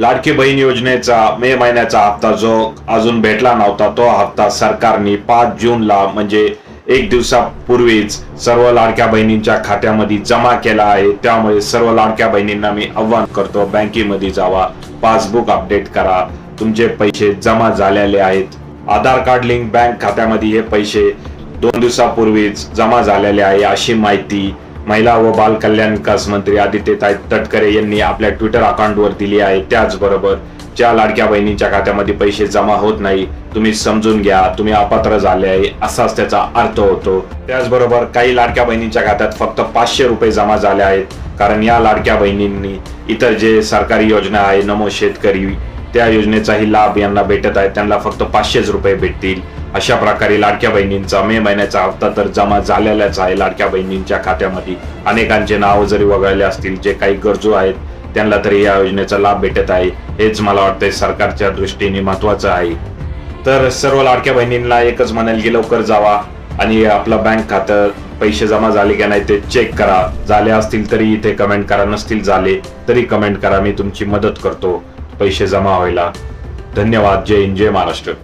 लाडकी बहीण योजनेचा मे महिन्याचा हप्ता जो अजून भेटला नव्हता तो हप्ता सरकारने पाच जूनला म्हणजे एक दिवसापूर्वीच सर्व लाडक्या बहिणींच्या खात्यामध्ये जमा केला आहे. त्यामुळे सर्व लाडक्या बहिणींना मी आव्हान करतो बँकेमध्ये जावा पासबुक अपडेट करा तुमचे पैसे जमा झालेले आहेत. आधार कार्ड लिंक बँक खात्यामध्ये हे पैसे दोन दिवसापूर्वीच जमा झालेले आहे अशी माहिती महिला व बाल कल्याण विकास मंत्री आदित्यताई तटकरे यांनी आपल्या ट्विटर अकाउंटवर दिली आहे. त्याचबरोबर ज्या लाडक्या बहिणींच्या खात्यामध्ये पैसे जमा होत नाही तुम्ही समजून घ्या तुम्ही अपात्र झाले आहे असाच त्याचा अर्थ होतो. त्याचबरोबर काही लाडक्या बहिणींच्या खात्यात फक्त पाचशे रुपये जमा झाले आहेत. कारण या लाडक्या बहिणींनी इतर जे सरकारी योजना आहे नमो शेतकरी त्या योजनेचाही लाभ यांना भेटत आहे. त्यांना फक्त पाचशेच रुपये भेटतील. अशा प्रकारे लाडक्या बहिणींचा मे महिन्याचा हप्ता तर जमा झालेलाच आहे. लाडक्या बहिणींच्या खात्यामध्ये अनेकांचे नाव जरी वगळले असतील जे काही गरजू आहेत त्यांना तरी या योजनेचा लाभ भेटत आहे. हेच मला वाटतंय सरकारच्या दृष्टीने महत्वाचं आहे. तर सर्व लाडक्या बहिणींना एकच म्हणाल की लवकर जावा आणि आपलं बँक खातं पैसे जमा झाले की नाही ते चेक करा. झाले असतील तरी इथे कमेंट करा नसतील झाले तरी कमेंट करा. मी तुमची मदत करतो पैसे जमा व्हायला. धन्यवाद. जय हिंद जय महाराष्ट्र.